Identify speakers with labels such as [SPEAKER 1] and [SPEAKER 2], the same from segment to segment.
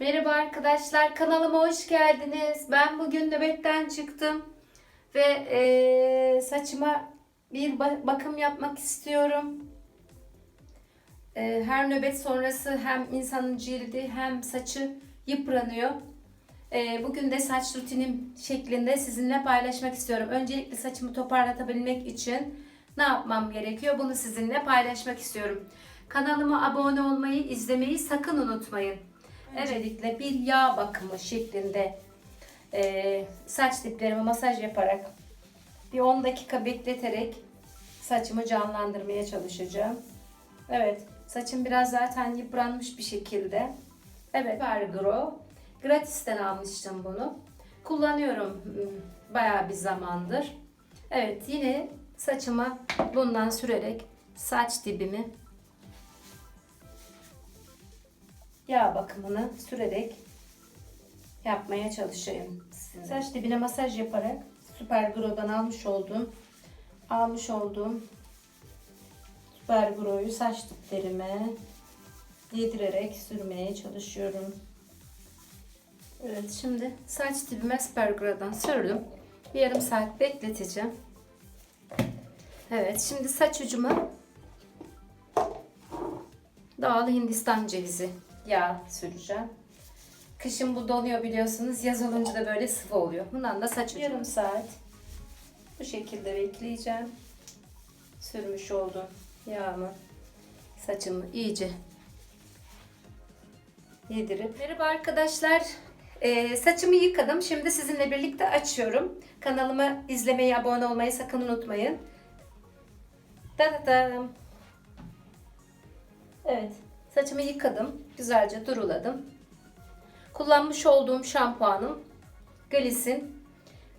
[SPEAKER 1] Merhaba arkadaşlar kanalıma hoş geldiniz. Ben bugün nöbetten çıktım ve eee, saçıma bir ba- bakım yapmak istiyorum. Eee, her nöbet sonrası hem insanın cildi hem saçı yıpranıyor. Eee, bugün de saç rutinim şeklinde sizinle paylaşmak istiyorum. Öncelikle saçımı toparlatabilmek için ne yapmam gerekiyor? Bunu sizinle paylaşmak istiyorum. Kanalıma abone olmayı, izlemeyi sakın unutmayın. Öncelikle bir yağ bakımı şeklinde eee, saç diplerime masaj yaparak bir 10 dakika bekleterek saçımı canlandırmaya çalışacağım. Evet, saçım biraz zaten yıpranmış bir şekilde. Evet, Vergro. Gratis'ten almıştım bunu. Kullanıyorum hmm, bayağı bir zamandır. Evet, yine saçıma bundan sürerek saç dibimi yağ bakımını sürerek yapmaya çalışayım. sizinle. Saç dibine masaj yaparak Super Grow'dan almış olduğum almış olduğum Super Grow'yu saç diplerime yedirerek sürmeye çalışıyorum. Evet şimdi saç dibime Super Grow'dan sürdüm. Bir yarım saat bekleteceğim. Evet şimdi saç ucuma doğal Hindistan cevizi yağ süreceğim. Kışın bu donuyor biliyorsunuz. Yaz olunca da böyle sıvı oluyor. Bundan da saç. Yarım saat bu şekilde bekleyeceğim. Sürmüş olduğum yağımı saçımı iyice yedirip. Merhaba arkadaşlar. Ee, saçımı yıkadım. Şimdi sizinle birlikte açıyorum. Kanalıma izlemeyi, abone olmayı sakın unutmayın. Da da da. Evet. Saçımı yıkadım. Güzelce duruladım. Kullanmış olduğum şampuanım Gliss'in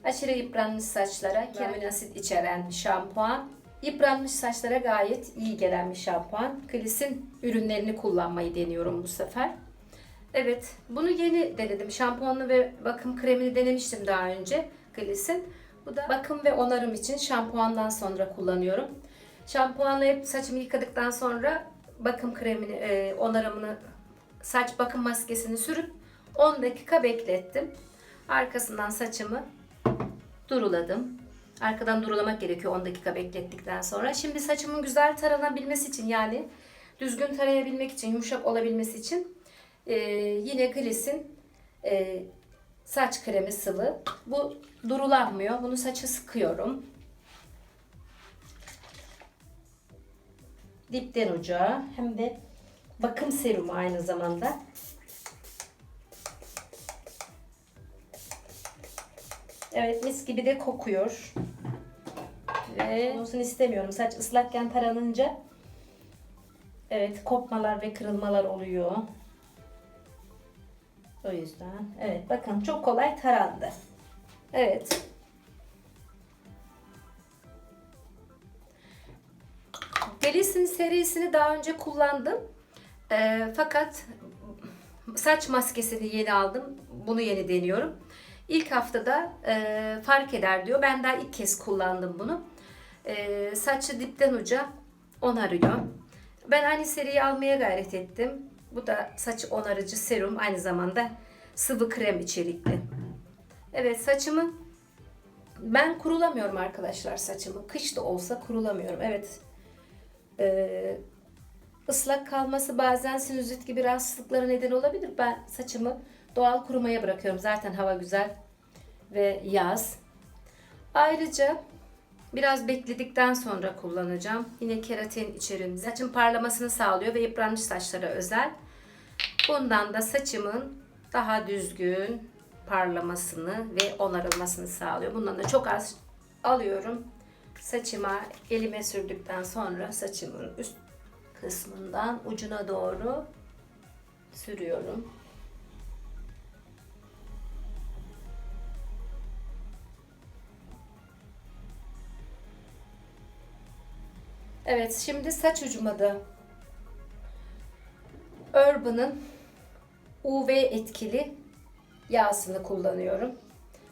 [SPEAKER 1] aşırı yıpranmış saçlara keramin asit içeren şampuan. Yıpranmış saçlara gayet iyi gelen bir şampuan. Gliss'in ürünlerini kullanmayı deniyorum bu sefer. Evet, bunu yeni denedim. Şampuanı ve bakım kremini denemiştim daha önce Gliss'in. Bu da bakım ve onarım için şampuandan sonra kullanıyorum. Şampuanlayıp saçımı yıkadıktan sonra bakım kremini, e, onarımını, saç bakım maskesini sürüp 10 dakika beklettim. Arkasından saçımı duruladım. Arkadan durulamak gerekiyor 10 dakika beklettikten sonra. Şimdi saçımın güzel taranabilmesi için yani düzgün tarayabilmek için, yumuşak olabilmesi için e, yine Gliss'in e, saç kremi sıvı. Bu durulanmıyor. Bunu saça sıkıyorum. Dipten uca hem de bakım serumu aynı zamanda. Evet mis gibi de kokuyor. Ve olsun istemiyorum. Saç ıslakken taranınca evet kopmalar ve kırılmalar oluyor. O yüzden evet bakın çok kolay tarandı. Evet. Delis'in serisini daha önce kullandım. Ee, fakat saç maskesini yeni aldım. Bunu yeni deniyorum. İlk haftada e, fark eder diyor. Ben daha ilk kez kullandım bunu. E, saçı dipten uca onarıyor. Ben aynı seriyi almaya gayret ettim. Bu da saç onarıcı serum. Aynı zamanda sıvı krem içerikli. Evet saçımı ben kurulamıyorum arkadaşlar saçımı. Kış da olsa kurulamıyorum. Evet. Ee, ıslak kalması bazen sinüzit gibi rahatsızlıklara neden olabilir. Ben saçımı doğal kurumaya bırakıyorum. Zaten hava güzel ve yaz. Ayrıca biraz bekledikten sonra kullanacağım. Yine keratin içerimli. Saçın parlamasını sağlıyor ve yıpranmış saçlara özel. Bundan da saçımın daha düzgün parlamasını ve onarılmasını sağlıyor. Bundan da çok az alıyorum. Saçıma elime sürdükten sonra saçımın üst kısmından ucuna doğru sürüyorum. Evet, şimdi saç ucuma da Urban'ın UV etkili yağsını kullanıyorum.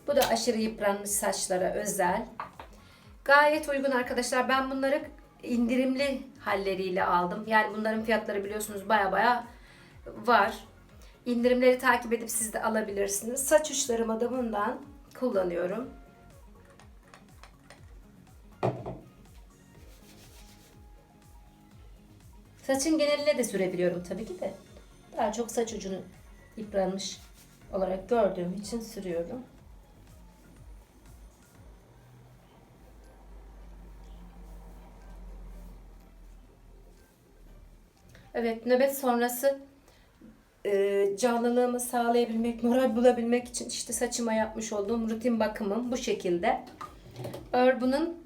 [SPEAKER 1] Bu da aşırı yıpranmış saçlara özel. Gayet uygun arkadaşlar. Ben bunları indirimli halleriyle aldım. Yani bunların fiyatları biliyorsunuz baya baya var. indirimleri takip edip siz de alabilirsiniz. Saç uçlarıma da bundan kullanıyorum. Saçın geneline de sürebiliyorum tabii ki de. Daha çok saç ucunu yıpranmış olarak gördüğüm için sürüyorum. Evet, nöbet sonrası e, canlılığımı sağlayabilmek, moral bulabilmek için işte saçıma yapmış olduğum rutin bakımım bu şekilde. Urban'ın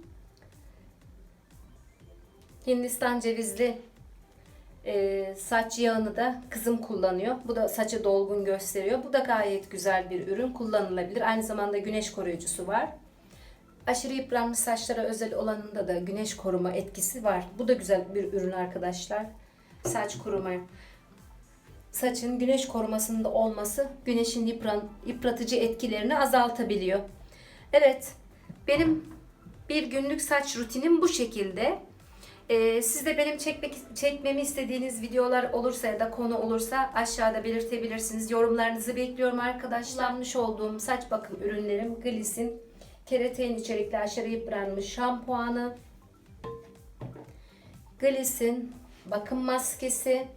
[SPEAKER 1] Hindistan cevizli e, saç yağını da kızım kullanıyor. Bu da saçı dolgun gösteriyor. Bu da gayet güzel bir ürün. Kullanılabilir. Aynı zamanda güneş koruyucusu var. Aşırı yıpranmış saçlara özel olanında da güneş koruma etkisi var. Bu da güzel bir ürün arkadaşlar. Saç kuruma. Saçın güneş korumasında olması güneşin yıpratıcı etkilerini azaltabiliyor. Evet, benim bir günlük saç rutinim bu şekilde. Ee, siz de benim çekmek, çekmemi istediğiniz videolar olursa ya da konu olursa aşağıda belirtebilirsiniz. Yorumlarınızı bekliyorum arkadaşlar. Kullanmış olduğum saç bakım ürünlerim Gliss'in keratin içerikli aşırı yıpranmış şampuanı, Gliss'in bakım maskesi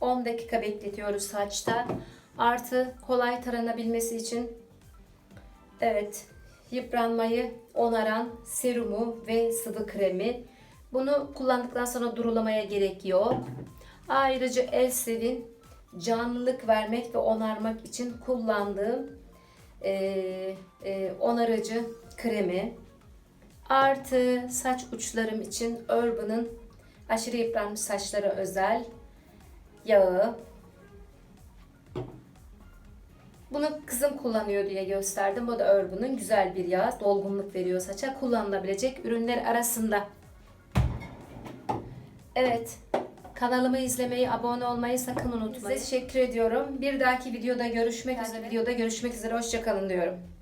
[SPEAKER 1] 10 dakika bekletiyoruz saçta. Artı kolay taranabilmesi için evet yıpranmayı onaran serumu ve sıvı kremi. Bunu kullandıktan sonra durulamaya gerek yok. Ayrıca Elsev'in canlılık vermek ve onarmak için kullandığım e, e, onarıcı kremi. Artı saç uçlarım için Urban'ın aşırı yıpranmış saçlara özel yağı. Bunu kızım kullanıyor diye gösterdim. Bu da Urban'ın güzel bir yağı. Dolgunluk veriyor saça. Kullanılabilecek ürünler arasında. Evet. Kanalımı izlemeyi, abone olmayı sakın unutmayın. Size teşekkür ediyorum. Bir dahaki videoda görüşmek üzere. Videoda görüşmek üzere. Hoşçakalın diyorum.